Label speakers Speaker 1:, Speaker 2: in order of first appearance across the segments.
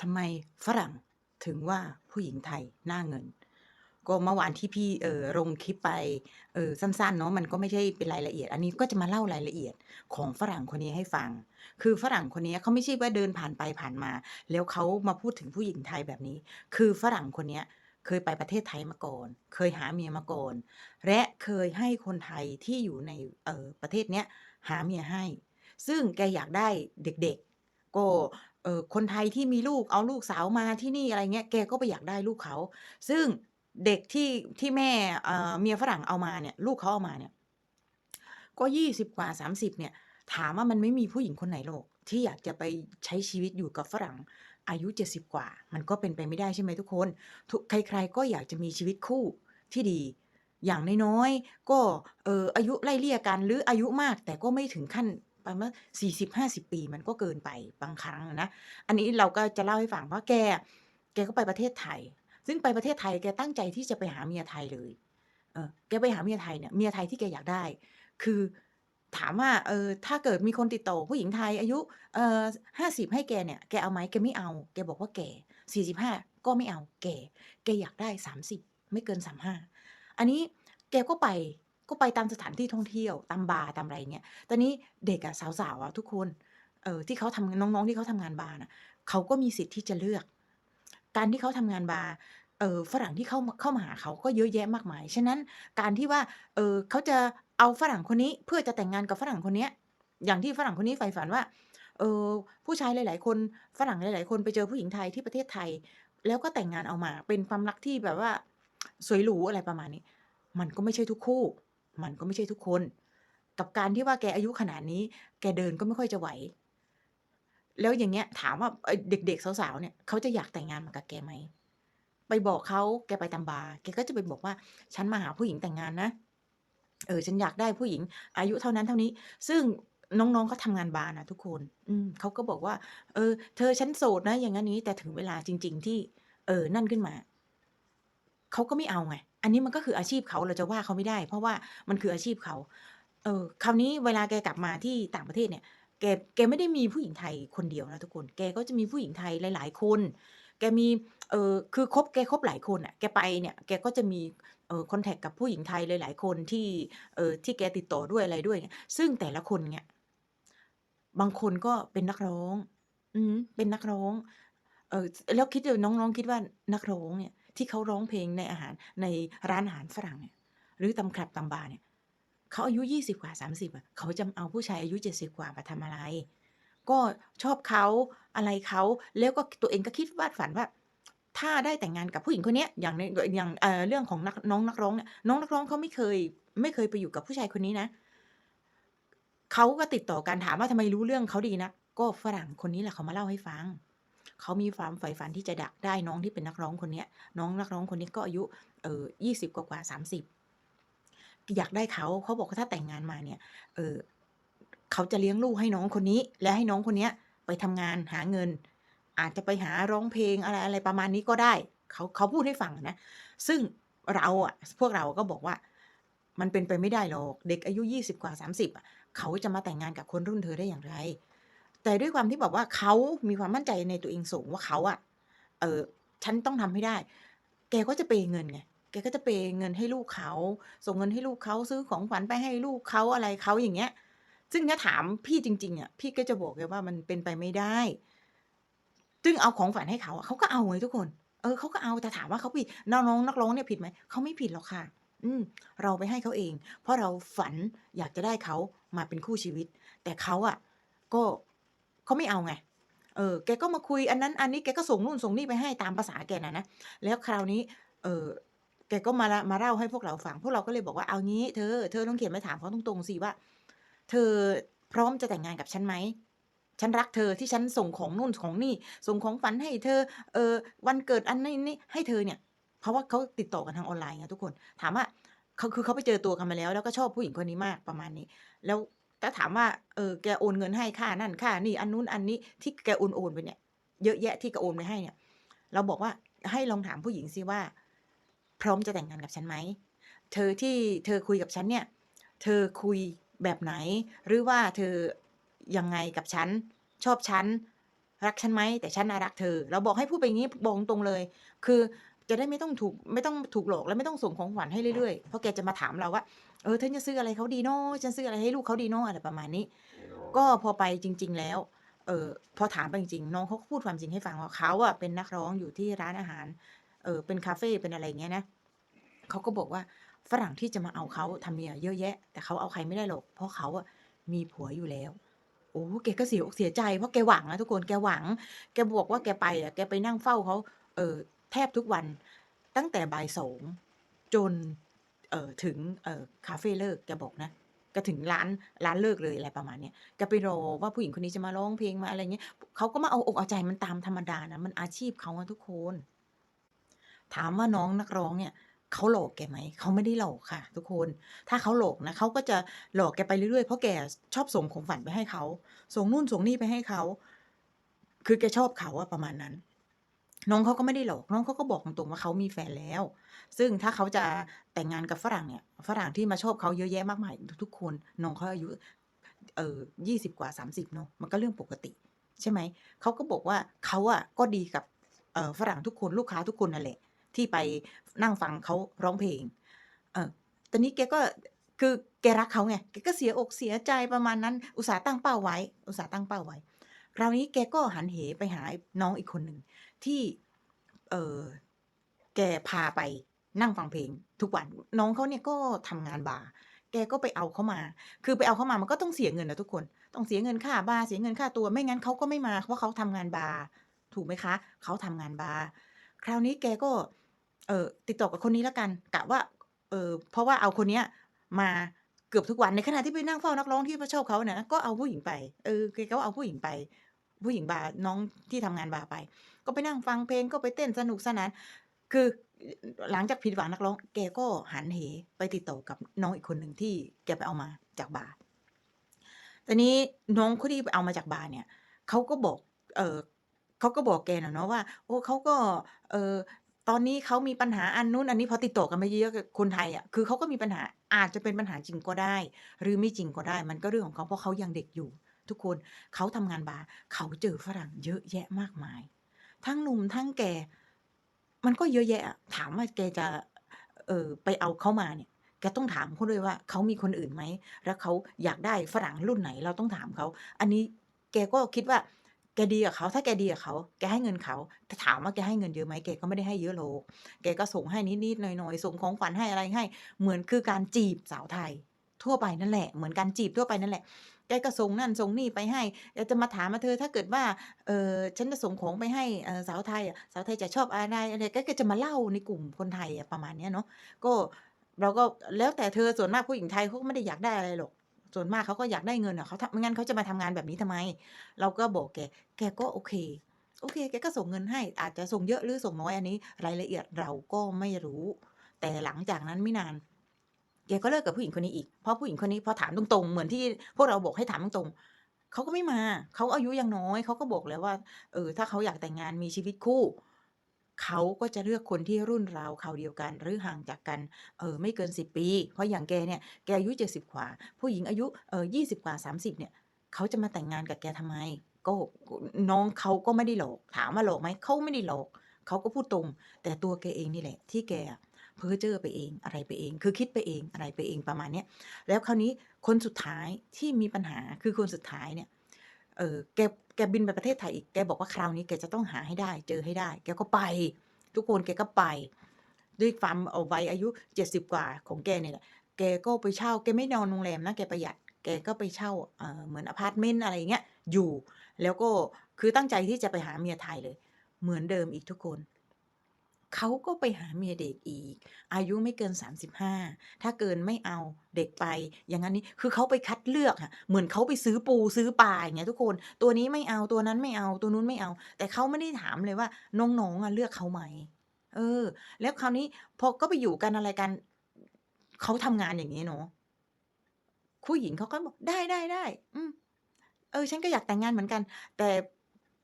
Speaker 1: ทำไมฝรั่งถึงว่าผู้หญิงไทยหน้าเงิน ก็เมื่อวานที่พี่เออลงคลิปไปเออสั้นๆเนาะมันก็ไม่ใช่เป็นรายละเอียด อันนี้ก็จะมาเล่ารายละเอียดของฝรั่งคนนี้ให้ฟัง คือฝรั่งคนนี้เขาไม่ใช่ว่าเดินผ่านไปผ่านมา แล้วเขามาพูดถึงผู้หญิงไทยแบบนี้ คือฝรั่งคนนี้เคยไปประเทศไทยมาก่อน เคยหาเมียมาก่อน และเคยให้คนไทยที่อยู่ในเออประเทศเนี้ยหาเมียให้ ซึ่งแกอยากได้เด็กๆ ก็ ออคนไทยที่มีลูกเอาลูกสาวมาที่นี่อะไรเงี้ยแกก็ไปอยากได้ลูกเขา ซึ่งเด็กที่ที่แม่เเมียฝรั่งเอามาเนี่ย ลูกเขาเอามาเนี่ย ก็20กว่า30เนี่ย ถามว่ามันไม่มีผู้หญิงคนไหนหรอกที่อยากจะไปใช้ชีวิตอยู่กับฝรั่งอายุ70กว่า มันก็เป็นไปไม่ได้ใช่ไหมทุกคนทุกใคร ๆ ก็อยากจะมีชีวิตคู่ที่ดี อย่างน้อยๆก็เอ่ออายุไล่เลี่ยกันหรืออายุมากแต่ก็ไม่ถึงขั้น ประมาณ40-50ปีมันก็เกินไปบางครั้งนะ อันนี้เราก็จะเล่าให้ฟังว่าะแก แกก็ไปประเทศไทย ซึ่งไปประเทศไทยแกตั้งใจที่จะไปหาเมียไทยเลย เออแกไปหาเมียไทยเนี่ย เมียไทยที่แกอยากได้ คือถามว่าเออถ้าเกิดมีคนติดต่อผู้หญิงไทยอายุเอ่อ50ให้แกเนี่ย แกเอาไหม?แกไม่เอา แกบอกว่าแก่45ก็ไม่เอาแก แกอยากได้30ไม่เกิน35อันนี้แกก็ไป ก็ไปตามสถานที่ท่องเที่ยวตามบาร์ตามอะไรเงี้ยตอนนี้เด็กอะสาวๆอะทุกคนเออที่เขาทำน้องๆที่เขาทำงานบาร์น่ะเขาก็มีสิทธิ์ที่จะเลือก การที่เขาทำงานบาร์เออฝรั่งที่เข้าเข้ามาหาเขาก็เยอะแยะมากมาย ฉะนั้นการที่ว่าเออเขาจะเอาฝรั่งคนนี้เพื่อจะแต่งงานกับฝรั่งคนเนี้ยอย่างที่ฝรั่งคนนี้ใฝ่ฝันว่าเออผู้ชายหลาย ๆ คนฝรั่งหลาย ๆ คนไปเจอผู้หญิงไทยที่ประเทศไทย แล้วก็แต่งงานเอามา เป็นความรักที่แบบว่าสวยหรูอะไรประมาณนี้ มันก็ไม่ใช่ทุกคู่ มันก็ไม่ใช่ทุกคน กับการที่ว่าแกอายุขนาดนี้ แกเดินก็ไม่ค่อยจะไหว แล้วอย่างเงี้ยถามว่าเด็กๆสาวๆเนี่ยเขาจะอยากแต่งงานมากับแกไหม?ไปบอกเขาแกไปตามบาแกก็จะไปบอกว่า"ฉันมาหาผู้หญิงแต่งงานนะเออฉันอยากได้ผู้หญิง อายุเท่านั้นเท่านี้"ซึ่งน้องๆเขาทำงานบาร์นะทุกคน อืมเขาก็บอกว่า"เออ เธอฉันโสดนะ"อย่างงั้นอย่างงี้ แต่ถึงเวลาจริง ๆ ที่ เออ นั่นขึ้นมา เขาก็ไม่เอาไง อันนี้มันก็คืออาชีพเขาเราจะว่าเขาไม่ได้ เพราะว่ามันคืออาชีพเขา เออคราวนี้เวลาแกกลับมาที่ต่างประเทศเนี่ย แกแกไม่ได้มีผู้หญิงไทยคนเดียวนะทุกคน แกก็จะมีผู้หญิงไทยหลาย ๆ คน แกมี เออคือคบแกคบหลายคนอะแกไปเนี่ย แกก็จะมีเออคอนแท็กต์กับผู้หญิงไทยหลาย ๆ คนที่ เออที่แกติดต่อด้วยอะไรด้วย ซึ่งแต่ละคนเนี่ย บางคนก็เป็นนักร้อง อือฮึเป็นนักร้อง เออแล้วคิดดูน้องๆคิดว่านักร้องเนี่ย ที่เขาร้องเพลงในอาหารในร้านอาหารฝรั่งเนี่ยหรือตามคลับตามบาเนี่ยเขาอายุ 20 กว่า 30อะเขาจะเอาผู้ชายอายุ 70 กว่ามาทำอะไร?ก็ชอบเขาอะไรเขาแล้วก็ตัวเองก็คิดวาดฝันว่า ถ้าได้แต่งงานกับผู้หญิงคนเนี้ยอย่างในอย่างเเรื่องของนักน้องนักร้องเนี่ยน้องนักร้องเขาไม่เคย ไม่เคยไปอยู่กับผู้ชายคนนี้นะเขาก็ติดต่อกันถามว่าทำไมรู้เรื่องเขาดีนัก?ก็ฝรั่งคนนี้แหละเขามาเล่าให้ฟัง เขามีความใฝ่ฝันที่จะดักได้น้องที่เป็นนักร้องคนนี้น้องนักร้องคนนี้ก็อายุเอ่อ20กว่าๆ30อยากได้เขาเขาบอกว่าถ้าแต่งงานมาเนี่ยเออเขาจะเลี้ยงลูกให้น้องคนนี้ และให้น้องคนเนี้ยไปทำงานหาเงิน อาจจะไปหาร้องเพลงอะไรอะไรประมาณนี้ก็ได้เขาเขาพูดให้ฟังนะ ซึ่งเราอะพวกเราก็บอกว่า มันเป็นไปไม่ได้หรอก เด็กอายุ 20 กว่า 30อะเขาจะมาแต่งงานกับคนรุ่นเธอได้อย่างไร? แต่ด้วยความที่แบบว่าเขามีความมั่นใจในตัวเองสูงว่าเขาอะเอ่อฉันต้องทำให้ได้ แกก็จะเปย์เงินไง แกก็จะเปย์เงินให้ลูกเขา ส่งเงินให้ลูกเขาซื้อของขวัญไปให้ลูกเขาอะไรเขาอย่างเงี้ย ซึ่งถ้าถามพี่จริง ๆอะพี่ก็จะบอกเลยว่ามันเป็นไปไม่ได้ ซึ่งเอาของขวัญให้เขาอะเขาก็เอาไงทุกคน เออเขาก็เอาแต่ถามว่าเขาผิดน้องน้องนักร้องเนี่ยผิดไหม?เขาไม่ผิดหรอกค่ะ อืม เราไปให้เขาเอง เพราะเราฝันอยากจะได้เขามาเป็นคู่ชีวิต แต่เขาอะก็ เขาไม่เอาไงเออแกก็มาคุยอันนั้นอันนี้แกก็ส่งนู่นส่งนี่ไปให้ตามภาษาแกน่ะนะแล้วคราวนี้ เออแกก็มามาเล่าให้พวกเราฟัง พวกเราก็เลยบอกว่า"เอางี้เธอเธอลองเขียนไปถามเขาตรงๆสิว่า เธอพร้อมจะแต่งงานกับฉันไหม?ฉันรักเธอที่ฉันส่งของนู่นของนี่ ส่งของขวัญให้เธอ เออวันเกิดอันนี้นี่ให้เธอเนี่ย"เพราะว่าเขาติดต่อกันทางออนไลน์ไงทุกคน ถามว่าเขาคือเขาไปเจอตัวกันมาแล้ว แล้วก็ชอบผู้หญิงคนนี้มากประมาณนี้ แล้ว ถ้าถามว่าเออแกโอนเงินให้ค่านั่นค่านี่อันนู้นอันนี้ที่แกโอนๆไปเนี่ยเยอะแยะที่แกโอนไปให้เนี่ย เราบอกว่า"ให้ลองถามผู้หญิงสิว่า พร้อมจะแต่งงานกับฉันไหม?เธอที่เธอคุยกับฉันเนี่ย เธอคุยแบบไหน?หรือว่าเธอยังไงกับฉัน?ชอบฉัน รักฉันไหมแต่ฉันน่ะรักเธอ เราบอกให้พูดไปงี้บอกตรงเลย คือ จะได้ไม่ต้องถูกไม่ต้องถูกหลอกและไม่ต้องส่งของขวัญให้เรื่อยๆ เพราะแกจะมาถามเราว่า เออเธอจะซื้ออะไรเขาดีเนาะฉันซื้ออะไรให้ลูกเขาดีเนาะอะไรประมาณนี้ ก็พอไปจริง ๆ แล้ว เออพอถามไปจริงๆน้องเขาก็พูดความจริงให้ฟังว่าเขาอะเป็นนักร้องอยู่ที่ร้านอาหาร เออเป็นคาเฟเป็นอะไรอย่างเงี้ยนะเขาก็บอกว่าฝรั่งที่จะมาเอาเขาทำเมียเยอะแยะ แต่เขาเอาใครไม่ได้หรอก เพราะเขาอะมีผัวอยู่แล้วโอ้แกก็เสียอกเสียใจเพราะแกหวังนะทุกคนแกหวัง แกบอกว่าแกไปอะแกไปนั่งเฝ้าเขาเออ แทบทุกวันตั้งแต่บ่ายสองจนเออถึงเออคาเฟ่เลิกแกบอกนะแกถึงร้านร้านเลิกเลยอะไรประมาณเนี้ยแกไปรอว่าผู้หญิงคนนี้จะมาร้องเพลงมาอะไรเงี้ยเขาก็มาเอาอกเอาใจมันตามธรรมดานะมันอาชีพเขาทุกคน ถามว่าน้องนักร้องเนี่ยเขาหลอกแกไหมเขาไม่ได้หลอกค่ะ ทุกคน ถ้าเขาหลอกนะเขาก็จะหลอกแกไปเรื่อยๆเพราะแกชอบส่งของฝันไปให้เขาส่งนู่นส่งนี่ไปให้เขาคือแกชอบเขาอะประมาณนั้น น้องเขาก็ไม่ได้หลอก น้องเขาก็บอกตรงๆว่าเขามีแฟนแล้ว ซึ่งถ้าเขาจะแต่งงานกับฝรั่งเนี่ย ฝรั่งที่มาชอบเขาเยอะแยะมากมายทุกๆคน น้องเขาอายุ เอ่อยี่สิบกว่าสามสิบเนาะ มันก็เรื่องปกติ ใช่ไหม เขาก็บอกว่าเขาอะก็ดีกับเอ่อฝรั่งทุกคน ลูกค้าทุกคนนั่นแหละ ที่ไปนั่งฟังเขาร้องเพลง เออตอนนี้แกก็คือแกรักเขาไง แกก็เสียอกเสียใจประมาณนั้น อุตส่าห์ตั้งเป้าไว้ อุตส่าห์ตั้งเป้าไว้คราวนี้แกก็หันเหไปหาน้องอีกคนหนึ่ง ที่ เออแกพาไปนั่งฟังเพลง ทุกวันน้องเขาเนี่ยก็ทำงานบาร์แกก็ไปเอาเขามา คือไปเอาเขามามันก็ต้องเสียเงินนะทุกคน ต้องเสียเงินค่าบาร์เสียเงินค่าตัวไม่งั้นเขาก็ไม่มา เพราะเขาทำงานบาร์ถูกไหมคะเขาทำงานบาร์คราวนี้แกก็ เออติดต่อกับคนนี้แล้วกันกะว่าเออเพราะว่าเอาคนเนี้ยมาเกือบทุกวันในขณะที่ไปนั่งเฝ้านักร้องที่พระชอบเขาเนะก็เอาผู้หญิงไป เออแกก็เอาผู้หญิงไป ผู้หญิงบาร์น้องที่ทำงานบาร์ไป ก็ไปนั่งฟังเพลงก็ไปเต้นสนุกสนาน คือหลังจากผิดหวังนักร้อง แกก็หันเหไปติดต่อกับน้องอีกคนหนึ่งที่แกไปเอามาจากบาร์ตอนนี้น้องคนที่ไปเอามาจากบาร์เนี่ยเขาก็บอก เออเขาก็บอกแกนะเนาะว่า โอ้เขาก็ เออตอนนี้เขามีปัญหาอันนู้นอันนี้พอติดต่อกันไปเยอะคนไทยอะคือเขาก็มีปัญหาอาจจะเป็นปัญหาจริงก็ได้ หรือไม่จริงก็ได้ มันก็เรื่องของเขาเพราะเขายังเด็กอยู่ ทุกคนเขาทำงานบาร์เขาเจอฝรั่งเยอะแยะมากมาย ทั้งหนุ่มทั้งแก่ มันก็เยอะแยะ ถามว่าแกจะ เออไปเอาเขามาเนี่ยแกต้องถามเขาด้วยว่าเขามีคนอื่นไหม แล้วเขาอยากได้ฝรั่งรุ่นไหน เราต้องถามเขา อันนี้แกก็คิดว่า แกดีกับเขา ถ้าแกดีกับเขา แกให้เงินเขาแต่ถามว่าแกให้เงินเยอะไหมแกก็ไม่ได้ให้เยอะหรอกแกก็ส่งให้นิดๆหน่อยๆ ส่งของขวัญให้อะไรให้ เหมือนคือการจีบสาวไทย ทั่วไปนั่นแหละ เหมือนการจีบทั่วไปนั่นแหละ แกก็ส่งนั่นส่งนี่ไปให้จะมาถามว่าเธอถ้าเกิดว่า เออฉันจะส่งของไปให้สาวไทยอะสาวไทยจะชอบอะไรอะไรแกก็จะมาเล่าในกลุ่มคนไทยอะประมาณนี้เนาะ ก็เราก็แล้วแต่เธอส่วนมากผู้หญิงไทยเขาไม่ได้อยากได้อะไรหรอก ส่วนมากเขาก็อยากได้เงินอะเขาไม่งั้นเขาจะมาทำงานแบบนี้ทำไม เราก็บอกแก แกก็โอเคโอเค แกก็ส่งเงินให้ อาจจะส่งเยอะหรือส่งน้อยอันนี้ รายละเอียดเราก็ไม่รู้ แต่หลังจากนั้นไม่นาน แกก็เลิกกับผู้หญิงคนนี้อีก เพราะผู้หญิงคนนี้พอถามตรงๆ เหมือนที่พวกเราบอกให้ถามตรงๆเขาก็ไม่มา เขาอายุยังน้อย เขาก็บอกแล้วว่า เออ ถ้าเขาอยากแต่งงานมีชีวิตคู่ เขาก็จะเลือกคนที่รุ่นราวคราเดียวกัน หรือห่างจากกัน เออ ไม่เกิน10ปี เพราะอย่างแกเนี่ย แกอายุ70กว่า ผู้หญิงอายุ เอ่อ20กว่า30เนี่ย เขาจะมาแต่งงานกับแกทำไม ก็น้องเขาก็ไม่ได้หลอก ถามว่าหลอกไหม เขาไม่ได้หลอก เขาก็พูดตรง แต่ตัวแกเองนี่แหละ ที่แก เพ้อเจ้อไปเองอะไรไปเอง คือคิดไปเองอะไรไปเองประมาณนี้แล้วคราวนี้คนสุดท้ายที่มีปัญหาคือคนสุดท้ายเนี่ยเออแกแกบินไปประเทศไทยอีกแกบอกว่าคราวนี้แกจะต้องหาให้ได้ เจอให้ได้ แกก็ไป ทุกคนแกก็ไป ด้วยความเอ่อวัยอายุ 70 กว่าของแกเนี่ยแหละแกก็ไปเช่าแกไม่นอนโรงแรมนะแกประหยัดแกก็ไปเช่าเเหมือนอพาร์ตเมนต์อะไรอย่างเงี้ยอยู่ แล้วก็คือตั้งใจที่จะไปหาเมียไทยเลย เหมือนเดิมอีกทุกคน เขาก็ไปหาเมียเด็กอีก อายุไม่เกิน 35 ถ้าเกินไม่เอาเด็กไป อย่างงั้นนี้คือเขาไปคัดเลือกอะเหมือนเขาไปซื้อปูซื้อปลาอย่างเงี้ยทุกคนตัวนี้ไม่เอาตัวนั้นไม่เอาตัวนู้นไม่เอา แต่เขาไม่ได้ถามเลยว่าน้องๆอะเลือกเขาไหมเออ แล้วคราวนี้พอก็ไปอยู่กันอะไรกันเขาทำงานอย่างงี้เนาะผู้หญิงเขาก็บอก"ได้ๆๆอืมเออ ฉันก็อยากแต่งงานเหมือนกัน"แต่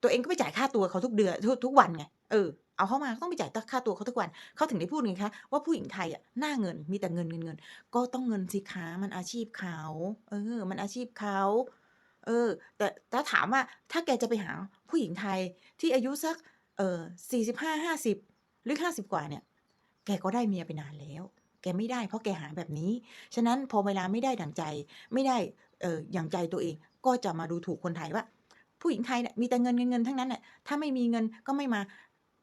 Speaker 1: ตัวเองก็ไปจ่ายค่าตัวเขาทุกเดือนทุกทุกวันไงเออ เอาเข้ามาต้องไปจ่ายตค่าตัวเขาทุกวันเขาถึงได้พูดไงคะว่าผู้หญิงไทยอะหน้าเงินมีแต่เงินๆๆก็ต้องเงินสิคะมันอาชีพเขาเออ มันอาชีพเขาเออ แต่ถ้าถามว่าถ้าแกจะไปหาผู้หญิงไทยที่อายุสักเอ่อ45-50หรือ50กว่าเนี่ย แกก็ได้เมียไปนานแล้ว แกไม่ได้เพราะแกหาแบบนี้ ฉะนั้นพอเวลาไม่ได้ดั่งใจไม่ได้เอออย่างใจตัวเองก็จะมาดูถูกคนไทยว่า ผู้หญิงไทยเนี่ยมีแต่เงินๆๆทั้งนั้นน่ะถ้าไม่มีเงินก็ไม่มา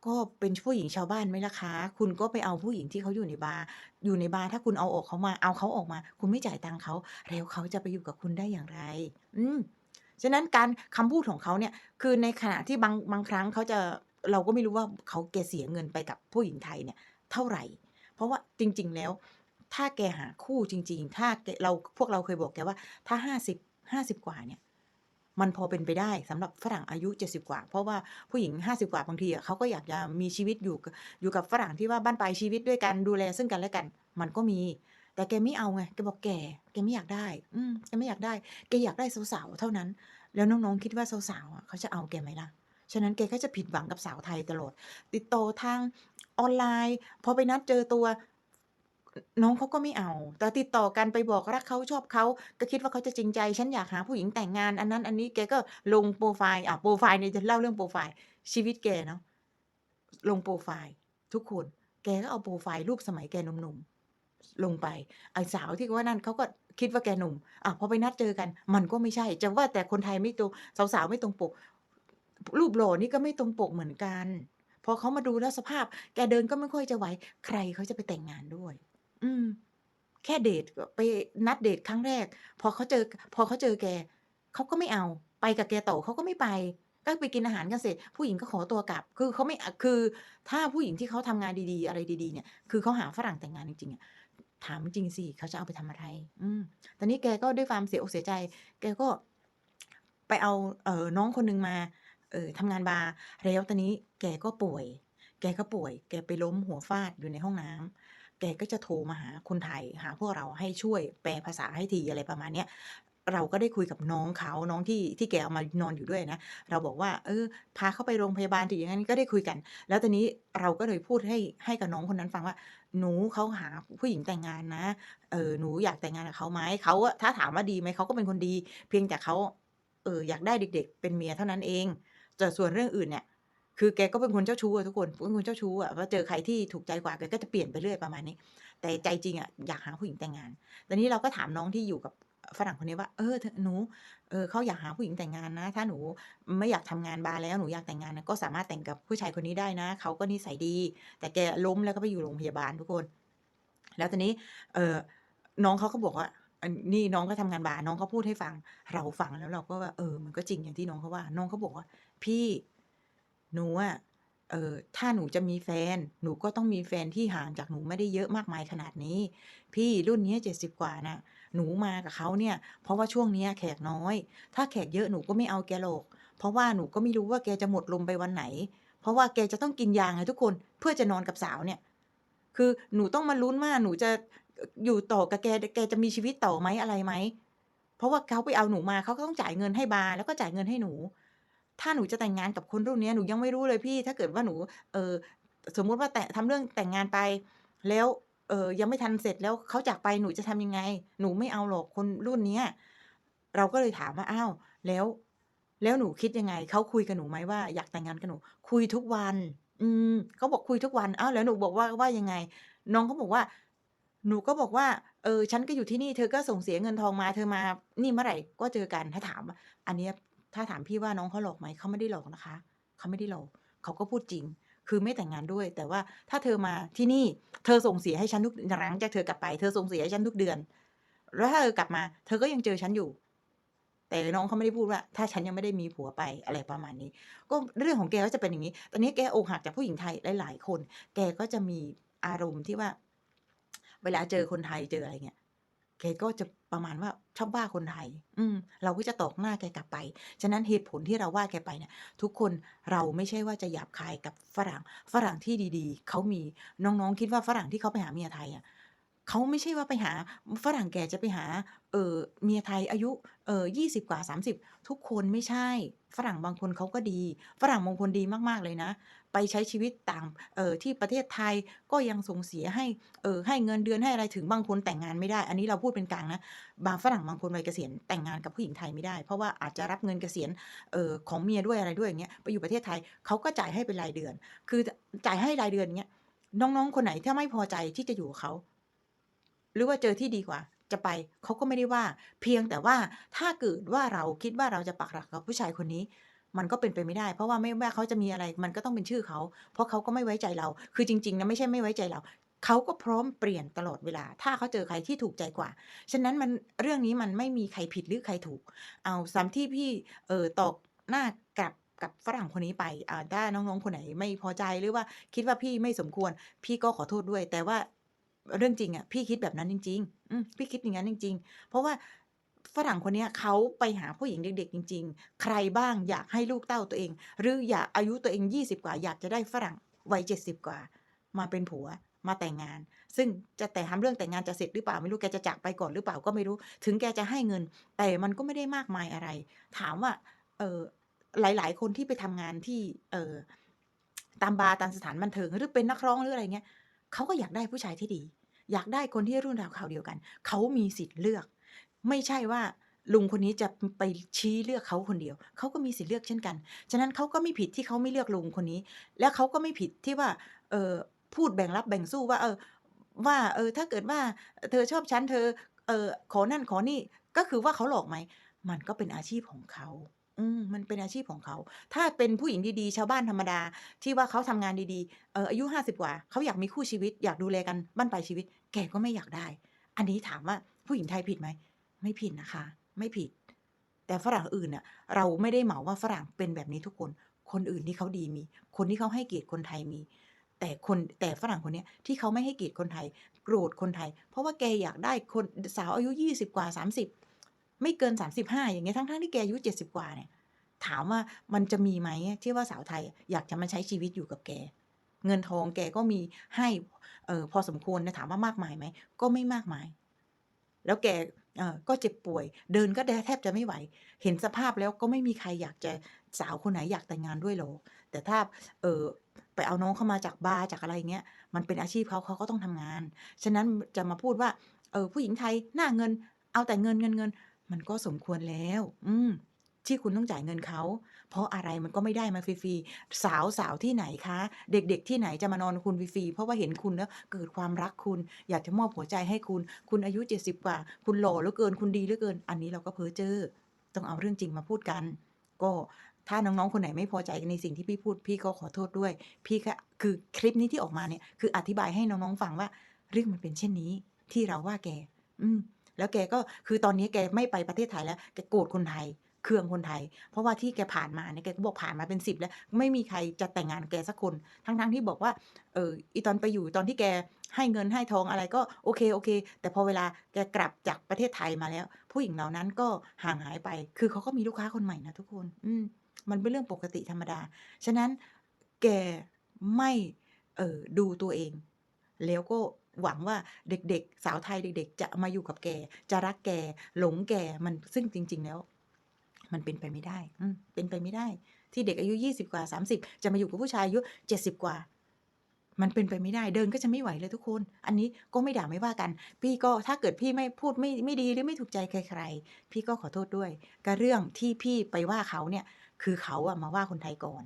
Speaker 1: ก็เป็นผู้หญิงชาวบ้านไหมล่ะคะ คุณก็ไปเอาผู้หญิงที่เขาอยู่ในบาร์ อยู่ในบาร์ถ้าคุณเอาออกเขามา เอาเขาออกมา คุณไม่จ่ายตังค์เขาแล้วเขาจะไปอยู่กับคุณได้อย่างไร?อืม ฉะนั้นการคำพูดของเขาเนี่ย คือในขณะที่บางบางครั้งเขาจะ เราก็ไม่รู้ว่าเขาแกเสียเงินไปกับผู้หญิงไทยเนี่ย เท่าไรเพราะว่าจริง ๆ แล้ว ถ้าแกหาคู่จริง ๆ ถ้าเราพวกเราเคยบอกแกว่า ถ้า50 50กว่าเนี่ย มันพอเป็นไปได้สำหรับฝรั่งอายุ 70 กว่า เพราะว่าผู้หญิง 50 กว่าบางทีอะเขาก็อยากจะมีชีวิตอยู่อยู่กับฝรั่งที่ว่าบั้นปลายชีวิตด้วยกันดูแลซึ่งกันและกัน มันก็มี แต่แกไม่เอาไงแกบอกแกแกไม่อยากได้ อืมแกไม่อยากได้แกอยากได้สาวๆเท่านั้น แล้วน้องๆคิดว่าสาวๆเขาจะเอาแกไหมล่ะ?ฉะนั้นแกก็จะผิดหวังกับสาวไทยตลอด ติดต่อทางออนไลน์ พอไปนัดเจอตัว น้องเขาก็ไม่เอา แต่ติดต่อกันไปบอกรักเขา ชอบเขา ก็คิดว่าเขาจะจริงใจ ฉันอยากหาผู้หญิงแต่งงาน อันนั้น อันนี้ แกก็ลงโพรไฟล์ อ่า โพรไฟล์เนี่ยจะเล่าเรื่องโพรไฟล์ ชีวิตแกเนาะ ลงโพรไฟล์ ทุกคน แกก็เอาโพรไฟล์รูปสมัยแกหนุ่มๆ ลงไป ไอ้สาวที่ว่านั่นเขาก็คิดว่าแกหนุ่มอ้าวพอไปนัดเจอกัน มันก็ไม่ใช่ จะว่าแต่คนไทยไม่ตรงสาวๆไม่ตรงปก รูปหล่อนี่ก็ไม่ตรงปกเหมือนกัน พอเขามาดูแล้วสภาพ แกเดินก็ไม่ค่อยจะไหว ใครเขาจะไปแต่งงานด้วย อืม แค่เดตก็ไปนัดเดตครั้งแรก พอเขาเจอ พอเขาเจอแก เขาก็ไม่เอา ไปกับแกต่อเขาก็ไม่ไป ก็ไปกินอาหารกันเสร็จ ผู้หญิงก็ขอตัวกลับ คือเขาไม่ คือ ถ้าผู้หญิงที่เขาทำงานดีๆ อะไรดีๆ เนี่ย คือเขาหาฝรั่งแต่งงานจริงๆอะถามจริงสิเขาจะเอาไปทำอะไร?อืมตอนนี้แกก็ด้วยความเสียอกเสียใจ แกก็ไปเอาเออน้องคนหนึ่งมา เอ่อทำงานบาร์แล้วตอนนี้แกก็ป่วย แกก็ป่วย แกไปล้มหัวฟาดอยู่ในห้องน้ำ แกก็จะโทรมาหาคนไทยหาพวกเราให้ช่วยแปลภาษาให้ทีอะไรประมาณเนี้ยเราก็ได้คุยกับน้องเขาน้องที่ที่แกเอามานอนอยู่ด้วยนะ เราบอกว่า เออ พาเขาไปโรงพยาบาลสิอย่างงั้นก็ได้คุยกัน แล้วตอนนี้เราก็เลยพูดให้ให้กับน้องคนนั้นฟังว่า"หนูเขาหาผู้หญิงแต่งงานนะ เออหนูอยากแต่งงานกับเขาไหม?"เขาถ้าถามว่าดีไหมเขาก็เป็นคนดี เพียงแต่เขาเอออยากได้เด็ก ๆ เป็นเมียเท่านั้นเองแต่ส่วนเรื่องอื่นเนี่ย คือแกก็เป็นคนเจ้าชู้อะทุกคนเป็นคนเจ้าชู้อะพอเจอใครที่ถูกใจกว่าแกก็จะเปลี่ยนไปเรื่อยประมาณนี้ แต่ใจจริงอะอยากหาผู้หญิงแต่งงานตอนนี้เราก็ถามน้องที่อยู่กับฝรั่งคนนี้ว่า"เออหนูเออเขาอยากหาผู้หญิงแต่งงานนะ ถ้าหนูไม่อยากทำงานบาร์แล้วหนูอยากแต่งงานนะก็สามารถแต่งกับผู้ชายคนนี้ได้นะเขาก็นิสัยดี"แต่แกล้มแล้วก็ไปอยู่โรงพยาบาลทุกคน แล้วตอนนี้เออน้องเขาก็บอกว่านี่น้องก็ทำงานบาร์น้องเขาพูดให้ฟัง เราฟังแล้วเราก็ว่าเออมันก็จริงอย่างที่น้องเขาว่า น้องเขาบอกว่า"พี่ หนูอะเออถ้าหนูจะมีแฟน หนูก็ต้องมีแฟนที่ห่างจากหนูไม่ได้เยอะมากมายขนาดนี้ พี่รุ่นเนี้ย70กว่าน่ะหนูมากับเขาเนี่ย เพราะว่าช่วงเนี้ยแขกน้อย ถ้าแขกเยอะหนูก็ไม่เอาแกหรอกเพราะว่าหนูก็ไม่รู้ว่าแกจะหมดลมไปวันไหน เพราะว่าแกจะต้องกินยาไงทุกคนเพื่อจะนอนกับสาวเนี่ย คือหนูต้องมาลุ้นว่าหนูจะอยู่ต่อกับแกแกจะมีชีวิตต่อไหมอะไรไหมเพราะว่าเขาไปเอาหนูมาเขาก็ต้องจ่ายเงินให้บาร์แล้วก็จ่ายเงินให้หนู ถ้าหนูจะแต่งงานกับคนรุ่นนี้หนูยังไม่รู้เลยพี่ ถ้าเกิดว่าหนู เออสมมุติว่าแต่ทำเรื่องแต่งงานไป แล้วเออยังไม่ทันเสร็จแล้วเขาจากไปหนูจะทำยังไง?หนูไม่เอาหรอกคนรุ่นเนี้ย"เราก็เลยถามว่า"อ้าวแล้ว แล้วหนูคิดยังไง?เขาคุยกับหนูไหมว่าอยากแต่งงานกับหนู?""คุยทุกวัน"อืมเขาบอกคุยทุกวันอ้าวแล้วหนูบอกว่าว่ายังไง?น้องเขาบอกว่า หนูก็บอกว่า"เออ ฉันก็อยู่ที่นี่เธอก็ส่งเสียเงินทองมาเธอมา นี่เมื่อไหร่ก็เจอกัน"ถ้าถามอันนี้ ถ้าถามพี่ว่าน้องเขาหลอกไหมเขาไม่ได้หลอกนะคะเขาไม่ได้หลอกเขาก็พูดจริง คือไม่แต่งงานด้วย แต่ว่าถ้าเธอมาที่นี่เธอส่งเสียให้ฉันทุกหลังจากเธอกลับไป เธอส่งเสียให้ฉันทุกเดือน แล้วถ้าเธอกลับมา เธอก็ยังเจอฉันอยู่ แต่น้องเขาไม่ได้พูดว่า ถ้าฉันยังไม่ได้มีผัวไปอะไรประมาณนี้ ก็เรื่องของแกก็จะเป็นอย่างงี้ ตอนนี้แกอกหักจากผู้หญิงไทยหลาย ๆ คน แกก็จะมีอารมณ์ที่ว่า เวลาเจอคนไทยเจออะไรเงี้ยแกก็จะ ประมาณว่าชอบว่าคนไทย อืม เราก็จะตอกหน้าแกกลับไป ฉะนั้นเหตุผลที่เราว่าแกไปเนี่ย ทุกคนเราไม่ใช่ว่าจะหยาบคายกับฝรั่ง ฝรั่งที่ดีๆ เขามีน้องๆคิดว่าฝรั่งที่เขาไปหาเมียไทยอะ เขาไม่ใช่ว่าไปหาฝรั่งแก่จะไปหา เออเมียไทยอายุ เอ่อ20กว่า30ทุกคนไม่ใช่ ฝรั่งบางคนเขาก็ดี ฝรั่งบางคนดีมาก ๆ เลยนะ ไปใช้ชีวิตต่าง เออที่ประเทศไทยก็ยังส่งเสียให้ เออให้เงินเดือนให้อะไรถึงบางคนแต่งงานไม่ได้ อันนี้เราพูดเป็นกลางนะ บางฝรั่งบางคนวัยเกษียณแต่งงานกับผู้หญิงไทยไม่ได้ เพราะว่าอาจจะรับเงินเกษียณ เออของเมียด้วยอะไรด้วยอย่างเงี้ย ไปอยู่ประเทศไทยเขาก็จ่ายให้เป็นรายเดือน คือจ่ายให้รายเดือนอย่างเงี้ย น้องๆ คนไหนถ้าไม่พอใจที่จะอยู่เขา หรือว่าเจอที่ดีกว่า จะไปเขาก็ไม่ได้ว่า เพียงแต่ว่าถ้าเกิดว่าเราคิดว่าเราจะปักหลักกับผู้ชายคนนี้ มันก็เป็นไปไม่ได้ เพราะว่าไม่ว่าเขาจะมีอะไรมันก็ต้องเป็นชื่อเขา เพราะเขาก็ไม่ไว้ใจเรา คือจริงๆนะไม่ใช่ไม่ไว้ใจเราเขาก็พร้อมเปลี่ยนตลอดเวลา ถ้าเขาเจอใครที่ถูกใจกว่า ฉะนั้นมันเรื่องนี้มันไม่มีใครผิดหรือใครถูก เอาซ้ำที่พี่เออตอกหน้ากับกับฝรั่งคนนี้ไปอ่าถ้าน้องๆคนไหนไม่พอใจหรือว่าคิดว่าพี่ไม่สมควร พี่ก็ขอโทษด้วย แต่ว่า เรื่องจริงอะพี่คิดแบบนั้นจริงๆอืมพี่คิดอย่างงั้นจริง ๆ เพราะว่าฝรั่งคนนี้เขาไปหาผู้หญิงเด็ก ๆ จริง ๆ ใครบ้างอยากให้ลูกเต้าตัวเอง หรืออยากอายุตัวเอง 20 กว่า อยากจะได้ฝรั่งวัย70 กว่า มาเป็นผัวมาแต่งงาน ซึ่งจะแต่ทำเรื่องแต่งงานจะเสร็จหรือเปล่าไม่รู้แกจะจากไปก่อนหรือเปล่าก็ไม่รู้ ถึงแกจะให้เงิน แต่มันก็ไม่ได้มากมายอะไร ถามว่าเออหลาย ๆ คนที่ไปทำงานที่เออตามบาร์ตามสถานบันเทิงหรือเป็นนักร้องหรืออะไรเงี้ย เขาก็อยากได้ผู้ชายที่ดี อยากได้คนที่รุ่นราวคราวเดียวกัน เขามีสิทธิ์เลือก ไม่ใช่ว่าลุงคนนี้จะไปชี้เลือกเขาคนเดียว เขาก็มีสิทธิ์เลือกเช่นกัน ฉะนั้นเขาก็ไม่ผิดที่เขาไม่เลือกลุงคนนี้ และเขาก็ไม่ผิดที่ว่า เออพูดแบ่งรับแบ่งสู้ว่า เออ ว่า เออ ถ้าเกิดว่า เธอชอบฉันเธอ เออขอนั่นขอนี่ ก็คือว่าเขาหลอกไหม มันก็เป็นอาชีพของเขา อืมมันเป็นอาชีพของเขา ถ้าเป็นผู้หญิงดีๆ ชาวบ้านธรรมดา ที่ว่าเขาทำงานดีๆ เอออายุ50กว่า เขาอยากมีคู่ชีวิต อยากดูแลกันบั้นปลายชีวิต แกก็ไม่อยากได้ อันนี้ถามว่าผู้หญิงไทยผิดไหม ไม่ผิดนะคะ ไม่ผิด แต่ฝรั่งอื่นเน่ะเราไม่ได้เหมาว่าฝรั่งเป็นแบบนี้ทุกคน คนอื่นที่เขาดีมี คนที่เขาให้เกียรติคนไทยมี แต่คนแต่ฝรั่งคนนี้ที่เขาไม่ให้เกียรติคนไทย โกรธคนไทย เพราะว่าแกอยากได้คนสาวอายุ20กว่า30 ไม่เกิน 35 อย่างเงี้ยทั้งๆที่แกอายุ70 กว่าเนี่ย ถามว่ามันจะมีไหมที่ว่าสาวไทยอยากจะมาใช้ชีวิตอยู่กับแก เงินทองแกก็มีให้เออพอสมควรนะถามว่ามากมายไหมก็ไม่มากมาย แล้วแกเออก็เจ็บป่วย เดินก็แแทบจะไม่ไหว เห็นสภาพแล้วก็ไม่มีใครอยากจะสาวคนไหนอยากแต่งงานด้วยหรอกแต่ถ้าเออไปเอาน้องเข้ามาจากบาร์จากอะไรเงี้ย มันเป็นอาชีพเขาเขาก็ต้องทำงาน ฉะนั้นจะมาพูดว่า เออผู้หญิงไทยหน้าเงิน เอาแต่เงินๆๆ มันก็สมควรแล้ว อืม ที่คุณต้องจ่ายเงินเขา เพราะอะไรมันก็ไม่ได้มาฟรีๆ สาวสาวที่ไหนคะ เด็กๆ ที่ไหนจะมานอนคุณฟรีๆ เพราะว่าเห็นคุณแล้วเกิดความรักคุณ อยากจะมอบหัวใจให้คุณ คุณอายุ 70 กว่า คุณหล่อเหลือเกิน คุณดีเหลือเกิน อันนี้เราก็เพ้อเจ้อ ต้องเอาเรื่องจริงมาพูดกัน ก็ถ้าน้องๆ คนไหนไม่พอใจในสิ่งที่พี่พูด พี่ก็ขอโทษด้วย พี่แค่คือคลิปนี้ที่ออกมาเนี่ย คืออธิบายให้น้องๆ ฟังว่า เรื่องมันเป็นเช่นนี้ ที่เราว่าแก อืม แล้วแกก็คือตอนนี้แกไม่ไปประเทศไทยแล้วแกโกรธคนไทยเคืองคนไทย เพราะว่าที่แกผ่านมาเนี่ยแกก็บอกผ่านมาเป็น10แล้ว ไม่มีใครจะแต่งงานแกสักคน ทั้งๆที่บอกว่าเอออีตอนไปอยู่ตอนที่แกให้เงินให้ทองอะไรก็โอเคๆแต่พอเวลาแกกลับจากประเทศไทยมาแล้ว ผู้หญิงเหล่านั้นก็ห่างหายไป คือเขาก็มีลูกค้าคนใหม่นะทุกคน อืมมันเป็นเรื่องปกติธรรมดา ฉะนั้นแกไม่เออดูตัวเอง แล้วก็ หวังว่าเด็กๆ สาวไทยเด็ก ๆ จะมาอยู่กับแก จะรักแก หลงแกมันซึ่งจริง ๆ แล้ว มันเป็นไปไม่ได้อืเป็นไปไม่ได้ ที่เด็กอายุ20กว่า30จะมาอยู่กับผู้ชายอายุ70กว่า มันเป็นไปไม่ได้เดินก็จะไม่ไหวเลยทุกคน อันนี้ก็ไม่ด่าไม่ว่ากัน พี่ก็ถ้าเกิดพี่ไม่พูดไม่ไม่ดีหรือไม่ถูกใจใคร ๆ พี่ก็ขอโทษด้วยก็เรื่องที่พี่ไปว่าเขาเนี่ย คือเขาอะมาว่าคนไทยก่อน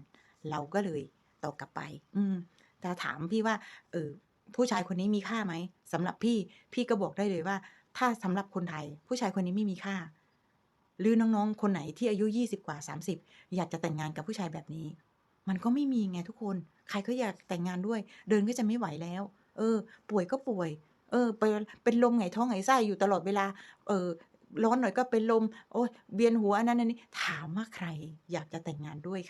Speaker 1: เราก็เลยตอบกลับไป อืมแต่ถามพี่ว่า เออ ผู้ชายคนนี้มีค่าไหมสำหรับพี่พี่ก็บอกได้เลยว่า ถ้าสำหรับคนไทย ผู้ชายคนนี้ไม่มีค่า หรือน้องๆ คนไหนที่อายุ 20 กว่า 30 อยากจะแต่งงานกับผู้ชายแบบนี้ มันก็ไม่มีไงทุกคน ใครก็อยากแต่งงานด้วย เดินก็จะไม่ไหวแล้ว เออ ป่วยก็ป่วย เออไปเป็นลมหงท้องหงไส้อยู่ตลอดเวลา เออร้อนหน่อยก็เป็นลม โอ๊ยเวียนหัวอันนั้นอันนี้ถามว่าใครอยากจะแต่งงานด้วย